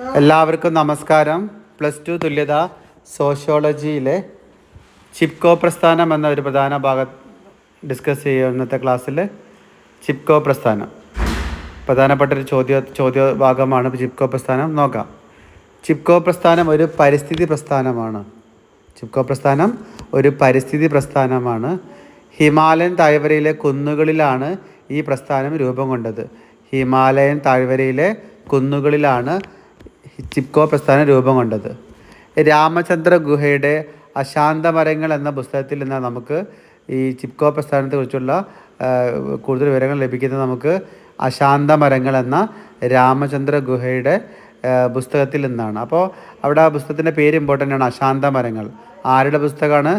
എല്ലാവർക്കും നമസ്കാരം. Plus two തുല്യത സോഷ്യോളജിയിലെ ചിപ്കോ പ്രസ്ഥാനം എന്ന ഒരു പ്രധാന ഭാഗം ഡിസ്കസ് ചെയ്യുക ഇന്നത്തെ ക്ലാസ്സിൽ. ചിപ്കോ പ്രസ്ഥാനം. പ്രധാനപ്പെട്ട ഒരു ചോദ്യ ചോദ്യ ഭാഗമാണ് ചിപ്കോ പ്രസ്ഥാനം. നോക്കാം. ചിപ്കോ പ്രസ്ഥാനം ഒരു പരിസ്ഥിതി പ്രസ്ഥാനമാണ്. ചിപ്കോ പ്രസ്ഥാനം ഒരു പരിസ്ഥിതി പ്രസ്ഥാനമാണ്. ഹിമാലയൻ താഴ്വരയിലെ കുന്നുകളിലാണ് ഈ പ്രസ്ഥാനം രൂപം കൊണ്ടത്. ഹിമാലയൻ താഴ്വരയിലെ കുന്നുകളിലാണ് ചിപ്കോ പ്രസ്ഥാനം രൂപം കൊണ്ടത്. രാമചന്ദ്ര ഗുഹയുടെ അശാന്ത മരങ്ങൾ എന്ന പുസ്തകത്തിൽ നിന്ന് നമുക്ക് ഈ ചിപ്കോ പ്രസ്ഥാനത്തെക്കുറിച്ചുള്ള കുറിച്ചുള്ള കൂടുതൽ വിവരങ്ങൾ ലഭിക്കുന്നത് നമുക്ക് അശാന്ത മരങ്ങൾ എന്ന രാമചന്ദ്ര ഗുഹയുടെ പുസ്തകത്തിൽ നിന്നാണ്. അപ്പോൾ അവിടെ ആ പുസ്തകത്തിന്റെ പേര് ഇമ്പോർട്ടന്റ് ആണ് അശാന്ത മരങ്ങൾ ആരുടെ പുസ്തകമാണ്?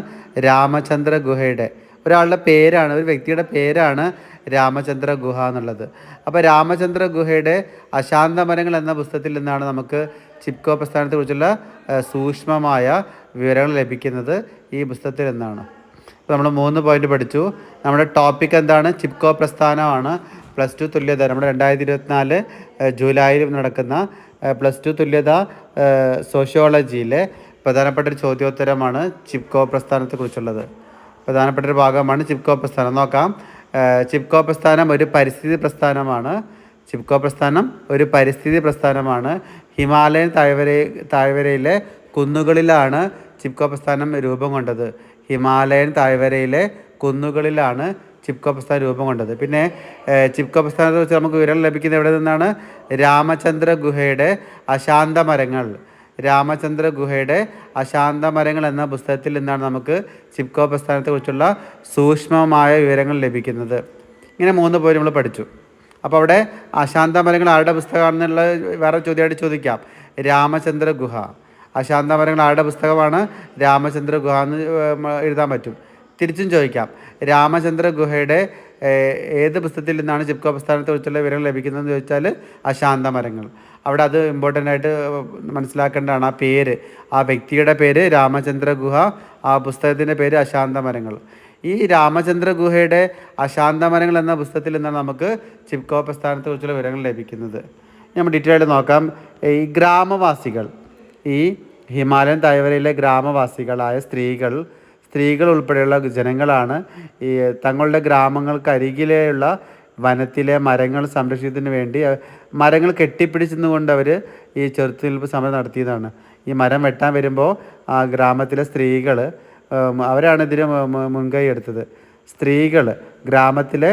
രാമചന്ദ്ര ഗുഹയുടെ. ഒരാളുടെ പേരാണ് ഒരു വ്യക്തിയുടെ പേരാണ് രാമചന്ദ്ര ഗുഹ എന്നുള്ളത്. അപ്പോൾ രാമചന്ദ്ര ഗുഹയുടെ അശാന്ത മരങ്ങൾ എന്ന പുസ്തകത്തിൽ നിന്നാണ് നമുക്ക് ചിപ്കോ പ്രസ്ഥാനത്തെക്കുറിച്ചുള്ള കുറിച്ചുള്ള സൂക്ഷ്മമായ വിവരങ്ങൾ ലഭിക്കുന്നത് ഈ പുസ്തകത്തിൽ നിന്നാണ്. അപ്പോൾ നമ്മൾ മൂന്ന് പോയിന്റ് പഠിച്ചു. നമ്മുടെ ടോപ്പിക് എന്താണ്? ചിപ്കോ പ്രസ്ഥാനമാണ്. പ്ലസ് ടു തുല്യത. നമ്മുടെ രണ്ടായിരത്തി ഇരുപത്തിനാല് ജൂലൈയിൽ നടക്കുന്ന പ്ലസ് ടു തുല്യത സോഷ്യോളജിയിലെ പ്രധാനപ്പെട്ട ഒരു ചോദ്യോത്തരമാണ് ചിപ്കോ പ്രസ്ഥാനത്തെക്കുറിച്ചുള്ളത്. പ്രധാനപ്പെട്ട ഒരു ഭാഗമാണ് ചിപ്കോ പ്രസ്ഥാനം. നോക്കാം. ചിപ്കോ പ്രസ്ഥാനം ഒരു പരിസ്ഥിതി പ്രസ്ഥാനമാണ്. ചിപ്കോ പ്രസ്ഥാനം ഒരു പരിസ്ഥിതി പ്രസ്ഥാനമാണ്. ഹിമാലയൻ താഴ്വര താഴ്വരയിലെ കുന്നുകളിലാണ് ചിപ്കോ പ്രസ്ഥാനം രൂപം കൊണ്ടത്. ഹിമാലയൻ താഴ്വരയിലെ കുന്നുകളിലാണ് ചിപ്കോ പ്രസ്ഥാനം രൂപം കൊണ്ടത്. പിന്നെ ചിപ്കോ പ്രസ്ഥാനത്തെ കുറിച്ച് നമുക്ക് വിവരം ലഭിക്കുന്നത് എവിടെ നിന്നാണ്? രാമചന്ദ്ര ഗുഹയുടെ അശാന്ത മരങ്ങൾ രാമചന്ദ്ര ഗുഹയുടെ അശാന്ത മരങ്ങൾ എന്ന പുസ്തകത്തിൽ നിന്നാണ് നമുക്ക് ചിപ്കോ പ്രസ്ഥാനത്തെക്കുറിച്ചുള്ള സൂക്ഷ്മമായ വിവരങ്ങൾ ലഭിക്കുന്നത്. ഇങ്ങനെ മൂന്ന് പോയി നമ്മൾ പഠിച്ചു. അപ്പോൾ അവിടെ അശാന്ത മരങ്ങൾ ആരുടെ പുസ്തകമാണെന്നുള്ള വേറെ ചോദ്യമായിട്ട് ചോദിക്കാം. രാമചന്ദ്ര ഗുഹ. അശാന്ത മരങ്ങൾ ആരുടെ പുസ്തകമാണ്? രാമചന്ദ്ര ഗുഹ എന്ന് എഴുതാൻ പറ്റും. തിരിച്ചും ചോദിക്കാം. രാമചന്ദ്ര ഗുഹയുടെ ഏത് പുസ്തകത്തിൽ നിന്നാണ് ചിപ്കോ പ്രസ്ഥാനത്തെക്കുറിച്ചുള്ള വിവരങ്ങൾ ലഭിക്കുന്നതെന്ന് ചോദിച്ചാൽ അശാന്ത മരങ്ങൾ അവിടെ അത് ഇമ്പോർട്ടന്റ് ആയിട്ട് മനസ്സിലാക്കേണ്ടതാണ് ആ പേര്. ആ വ്യക്തിയുടെ പേര് രാമചന്ദ്ര ഗുഹ ആ പുസ്തകത്തിന്റെ പേര് അശാന്ത മരങ്ങൾ ഈ രാമചന്ദ്ര ഗുഹയുടെ അശാന്ത മരങ്ങൾ എന്ന പുസ്തകത്തിൽ നിന്നാണ് നമുക്ക് ചിപ്കോ പ്രസ്ഥാനത്തെക്കുറിച്ചുള്ള വിവരങ്ങൾ ലഭിക്കുന്നത്. നമ്മൾ ഡീറ്റെയിൽ ആയിട്ട് നോക്കാം. ഈ ഗ്രാമവാസികൾ ഈ ഹിമാലയൻ താഴ്വരയിലെ ഗ്രാമവാസികളായ സ്ത്രീകൾ സ്ത്രീകൾ ഉൾപ്പെടെയുള്ള ജനങ്ങളാണ് ഈ തങ്ങളുടെ ഗ്രാമങ്ങൾക്കരികിലെയുള്ള വനത്തിലെ മരങ്ങൾ സംരക്ഷിക്കുന്നതിന് വേണ്ടി മരങ്ങൾ കെട്ടിപ്പിടിച്ചെന്നുകൊണ്ട് അവർ ഈ ചെറുത്തുനിൽപ്പ് സമരം നടത്തിയതാണ്. ഈ മരം വെട്ടാൻ വരുമ്പോൾ ആ ഗ്രാമത്തിലെ സ്ത്രീകൾ അവരാണ് ഇതിന് മുൻകൈ എടുത്തത്. സ്ത്രീകൾ ഗ്രാമത്തിലെ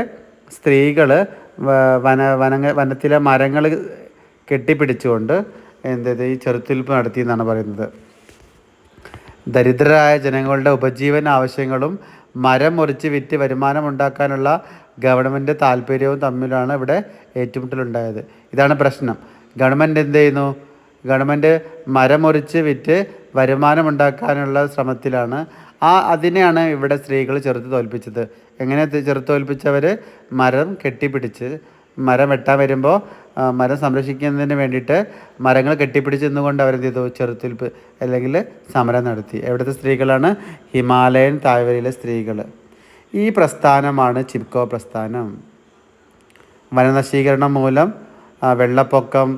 സ്ത്രീകൾ വന വന വനത്തിലെ മരങ്ങൾ കെട്ടിപ്പിടിച്ചുകൊണ്ട് എന്തത് ഈ ചെറുത്തുനിൽപ്പ് നടത്തിയെന്നാണ് പറയുന്നത്. ദരിദ്രരായ ജനങ്ങളുടെ ഉപജീവന ആവശ്യങ്ങളും മരം മുറിച്ച് വിറ്റ് വരുമാനം ഉണ്ടാക്കാനുള്ള ഗവൺമെന്റ് താല്പര്യവും തമ്മിലാണ് ഇവിടെ ഏറ്റുമുട്ടലുണ്ടായത്. ഇതാണ് പ്രശ്നം. ഗവൺമെന്റ് എന്ത് ചെയ്യുന്നു? ഗവൺമെന്റ് മരം മുറിച്ച് വിറ്റ് വരുമാനം ഉണ്ടാക്കാനുള്ള ശ്രമത്തിലാണ്. ആ അതിനെയാണ് ഇവിടെ സ്ത്രീകൾ ചെറുത്ത് തോൽപ്പിച്ചത്. എങ്ങനെ ചെറുത്ത് തോൽപ്പിച്ചവർ മരം കെട്ടിപ്പിടിച്ച് മരം വെട്ടാൻ വരുമ്പോൾ മരം സംരക്ഷിക്കുന്നതിന് വേണ്ടിയിട്ട് മരങ്ങൾ കെട്ടിപ്പിടിച്ച് നിന്നുകൊണ്ട് അവരെന്ത് ചെയ്തു? ചെറുത്തുനിൽപ്പ് അല്ലെങ്കിൽ സമരം നടത്തി. എവിടുത്തെ സ്ത്രീകളാണ്? ഹിമാലയൻ താഴ്വരയിലെ സ്ത്രീകൾ ഈ പ്രസ്ഥാനമാണ് ചിപ്കോ പ്രസ്ഥാനം. വനനശീകരണം മൂലം വെള്ളപ്പൊക്കം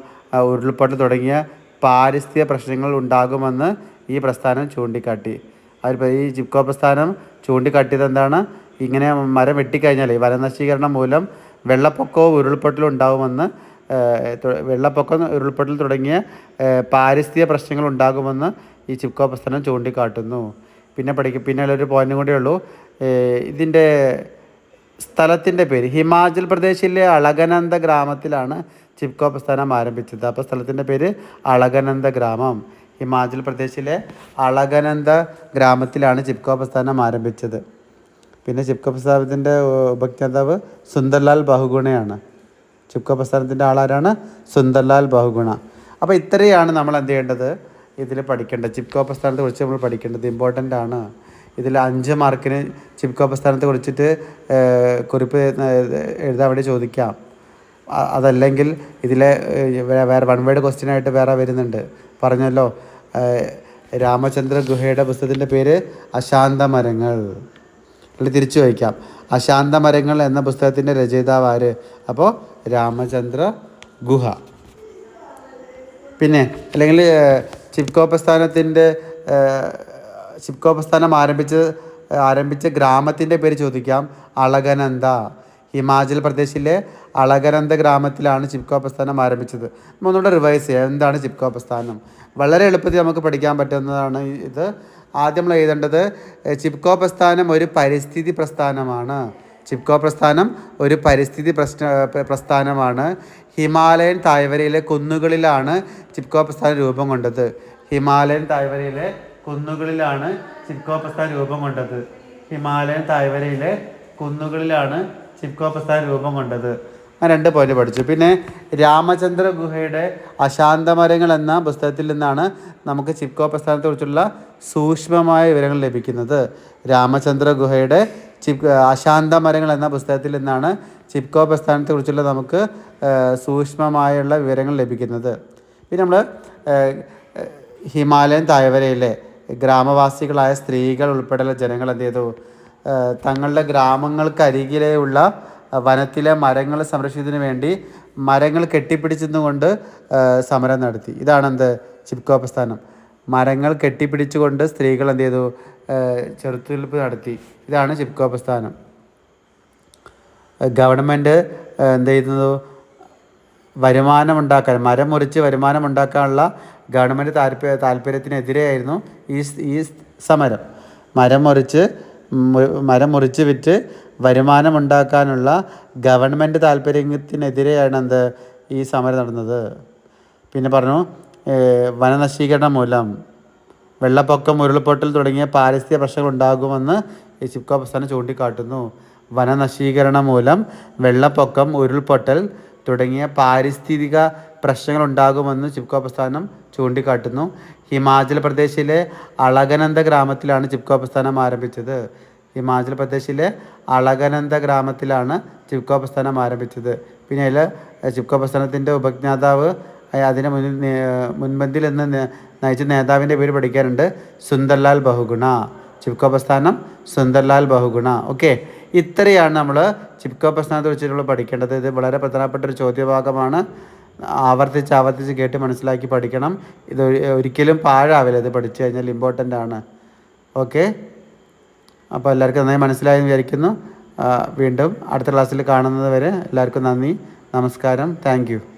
ഉരുൾപൊട്ടൽ തുടങ്ങിയ പാരിസ്ഥിതിക പ്രശ്നങ്ങൾ ഉണ്ടാകുമെന്ന് ഈ പ്രസ്ഥാനം ചൂണ്ടിക്കാട്ടി. അവർ ഈ ചിപ്കോ പ്രസ്ഥാനം ചൂണ്ടിക്കാട്ടിയത് എന്താണ്? ഇങ്ങനെ മരം വെട്ടിക്കഴിഞ്ഞാൽ വനനശീകരണം മൂലം വെള്ളപ്പൊക്കവും ഉരുൾപൊട്ടലും ഉണ്ടാകുമെന്ന് വെള്ളപ്പൊക്കം ഉരുൾപൊട്ടൽ തുടങ്ങിയ പാരിസ്ഥിതിക പ്രശ്നങ്ങൾ ഉണ്ടാകുമെന്ന് ഈ ചിപ്കോ പ്രസ്ഥാനം ചൂണ്ടിക്കാട്ടുന്നു. പിന്നെ പഠിക്കും പിന്നെ ഒരു പോയിന്റും കൂടെ ഉള്ളൂ. ഇതിന്റെ സ്ഥലത്തിന്റെ പേര് ഹിമാചൽ പ്രദേശിലെ അളകനന്ദ ഗ്രാമത്തിലാണ് ചിപ്കോ പ്രസ്ഥാനം ആരംഭിച്ചത്. അപ്പോൾ സ്ഥലത്തിന്റെ പേര് അളകനന്ദ ഗ്രാമം. ഹിമാചൽ പ്രദേശിലെ അളകനന്ദ ഗ്രാമത്തിലാണ് ചിപ്കോ പ്രസ്ഥാനം ആരംഭിച്ചത്. പിന്നെ ചിപ്ക പ്രസ്ഥാനത്തിന്റെ ഉപജ്ഞാതാവ് സുന്ദർലാൽ ബഹുഗുണയാണ്. ചിപ്ക പ്രസ്ഥാനത്തിന്റെ ആളാരാണ്? സുന്ദർലാൽ ബഹുഗുണ. അപ്പോൾ ഇത്രയാണ് നമ്മൾ എന്ത് ചെയ്യേണ്ടത്? ഇതിൽ പഠിക്കേണ്ടത്. ചിപ്കോ പ്രസ്ഥാനത്തെ കുറിച്ച് നമ്മൾ പഠിക്കേണ്ടത് ഇമ്പോർട്ടന്റ് ആണ്. ഇതിൽ അഞ്ച് മാർക്കിന് ചിപ്കോ പ്രസ്ഥാനത്തെ കുറിച്ചിട്ട് കുറിപ്പ് എഴുതാൻ വേണ്ടി ചോദിക്കാം. അതല്ലെങ്കിൽ ഇതിലെ വേറെ വൺ വേർഡ് ക്വസ്റ്റ്യൻ ആയിട്ട് വേറെ വരുന്നുണ്ട്. പറഞ്ഞല്ലോ. രാമചന്ദ്ര ഗുഹയുടെ പുസ്തകത്തിന്റെ പേര് അശാന്ത മരങ്ങൾ അല്ലെങ്കിൽ തിരിച്ചു വയ്ക്കാം അശാന്ത മരങ്ങൾ എന്ന പുസ്തകത്തിന്റെ രചയിതാവ് ആര്? അപ്പോൾ രാമചന്ദ്ര ഗുഹ. പിന്നെ അല്ലെങ്കിൽ ചിപ്കോ പ്രസ്ഥാനത്തിന്റെ ചിപ്കോ പ്രസ്ഥാനം ആരംഭിച്ച് ആരംഭിച്ച ഗ്രാമത്തിന്റെ പേര് ചോദിക്കാം. അളകനന്ദ. ഹിമാചൽ പ്രദേശിലെ അളകനന്ദ ഗ്രാമത്തിലാണ് ചിപ്കോ പ്രസ്ഥാനം ആരംഭിച്ചത്. നമ്മൾ ഒന്നുകൂടെ റിവൈസ് ചെയ്യാം. എന്താണ് ചിപ്കോ പ്രസ്ഥാനം വളരെ എളുപ്പത്തിൽ നമുക്ക് പഠിക്കാൻ പറ്റുന്നതാണ് ഇത്. ആദ്യം നമ്മൾ എഴുതേണ്ടത് ചിപ്കോ പ്രസ്ഥാനം ഒരു പരിസ്ഥിതി പ്രസ്ഥാനമാണ്. ചിപ്കോ പ്രസ്ഥാനം ഒരു പരിസ്ഥിതി പ്രശ്ന പ്രസ്ഥാനമാണ്. ഹിമാലയൻ താഴ്വരയിലെ കുന്നുകളിലാണ് ചിപ്കോ പ്രസ്ഥാനം രൂപം കൊണ്ടത്. ഹിമാലയൻ താഴ്വരയിലെ കുന്നുകളിലാണ് ചിപ്കോ പ്രസ്ഥാനം രൂപം കൊണ്ടത്. ഹിമാലയൻ താഴ്വരയിലെ കുന്നുകളിലാണ് ചിപ്കോ പ്രസ്ഥാനം രൂപം കൊണ്ടത്. ആ രണ്ട് പോയിന്റ് പഠിച്ചു. പിന്നെ രാമചന്ദ്ര ഗുഹയുടെ അശാന്തമരങ്ങൾ എന്ന പുസ്തകത്തിൽ നിന്നാണ് നമുക്ക് ചിപ്കോ പ്രസ്ഥാനത്തെക്കുറിച്ചുള്ള സൂക്ഷ്മമായ വിവരങ്ങൾ ലഭിക്കുന്നത്. രാമചന്ദ്ര ഗുഹയുടെ ചിപ് അശാന്തമരങ്ങൾ എന്ന പുസ്തകത്തിൽ നിന്നാണ് ചിപ്കോ പ്രസ്ഥാനത്തെക്കുറിച്ചുള്ള നമുക്ക് സൂക്ഷ്മമായുള്ള വിവരങ്ങൾ ലഭിക്കുന്നത്. പിന്നെ നമ്മൾ ഹിമാലയൻ തായവരയിലെ ഗ്രാമവാസികളായ സ്ത്രീകൾ ഉൾപ്പെടെയുള്ള ജനങ്ങൾ എന്ത് ചെയ്തു? തങ്ങളുടെ ഗ്രാമങ്ങൾക്കരികിലെയുള്ള വനത്തിലെ മരങ്ങൾ സംരക്ഷിക്കുന്നതിന് വേണ്ടി മരങ്ങൾ കെട്ടിപ്പിടിച്ചതുകൊണ്ട് സമരം നടത്തി. ഇതാണെന്ത് ചിപ്കോ പ്രസ്ഥാനം. മരങ്ങൾ കെട്ടിപ്പിടിച്ചുകൊണ്ട് സ്ത്രീകൾ എന്ത് ചെയ്തു? ചെറുത്തുനിൽപ്പ് നടത്തി. ഇതാണ് ചിപ്കോ പ്രസ്ഥാനം. ഗവൺമെന്റ് എന്ത് ചെയ്യുന്നത്? വരുമാനം ഉണ്ടാക്കാൻ മരം മുറിച്ച് വരുമാനം ഉണ്ടാക്കാനുള്ള ഗവൺമെന്റ് താല്പര്യ താല്പര്യത്തിനെതിരെയായിരുന്നു ഈ ഈ സമരം. മരം മുറിച്ച് മരം മുറിച്ച് വിറ്റ് വരുമാനം ഉണ്ടാക്കാനുള്ള ഗവൺമെന്റ് താല്പര്യത്തിനെതിരെയാണ് എന്ത് ഈ സമരം നടന്നത്? പിന്നെ പറഞ്ഞു വനനശീകരണം മൂലം വെള്ളപ്പൊക്കം ഉരുൾപൊട്ടൽ തുടങ്ങിയ പാരിസ്ഥിതിക പ്രശ്നങ്ങൾ ഉണ്ടാകുമെന്ന് ഈ ചിപ്കോ പ്രസ്ഥാനം ചൂണ്ടിക്കാട്ടുന്നു. വനനശീകരണം മൂലം വെള്ളപ്പൊക്കം ഉരുൾപൊട്ടൽ തുടങ്ങിയ പാരിസ്ഥിതിക പ്രശ്നങ്ങൾ ഉണ്ടാകുമെന്ന് ചിപ്കോ പ്രസ്ഥാനം ചൂണ്ടിക്കാട്ടുന്നു. ഹിമാചൽ പ്രദേശിലെ അളകനന്ദ ഗ്രാമത്തിലാണ് ചിപ്കോ പ്രസ്ഥാനം ആരംഭിച്ചത്. ഹിമാചൽ പ്രദേശിലെ അളകനന്ദ ഗ്രാമത്തിലാണ് ചിപ്കോ പ്രസ്ഥാനം ആരംഭിച്ചത്. പിന്നെ അതിൽ ചിപ്കോ പ്രസ്ഥാനത്തിന്റെ ഉപജ്ഞാതാവ് അതിന് മുന്നിൽ മുൻപന്തിൽ നിന്ന് നയിച്ച നേതാവിന്റെ പേര് പഠിക്കാനുണ്ട് സുന്ദർലാൽ ബഹുഗുണ. ചിപ്കോ പ്രസ്ഥാനം സുന്ദർലാൽ ബഹുഗുണ. ഓക്കെ. ഇത്രയാണ് നമ്മൾ ചിപ്കോ പ്രസ്ഥാനത്തെ വെച്ചിട്ടുള്ള പഠിക്കേണ്ടത്. ഇത് വളരെ പ്രധാനപ്പെട്ട ഒരു ചോദ്യഭാഗമാണ്. ആവർത്തിച്ച് ആവർത്തിച്ച് കേട്ട് മനസ്സിലാക്കി പഠിക്കണം. ഇത് ഒരിക്കലും പാഴാവില്ല. ഇത് പഠിച്ചു കഴിഞ്ഞാൽ ഇമ്പോർട്ടന്റ് ആണ്. ഓക്കെ അപ്പോൾ എല്ലാവർക്കും നന്നായി മനസ്സിലായെന്ന് വിചാരിക്കുന്നു. വീണ്ടും അടുത്ത ക്ലാസ്സിൽ കാണുന്നത് വരെ എല്ലാവർക്കും നന്ദി. നമസ്കാരം. താങ്ക്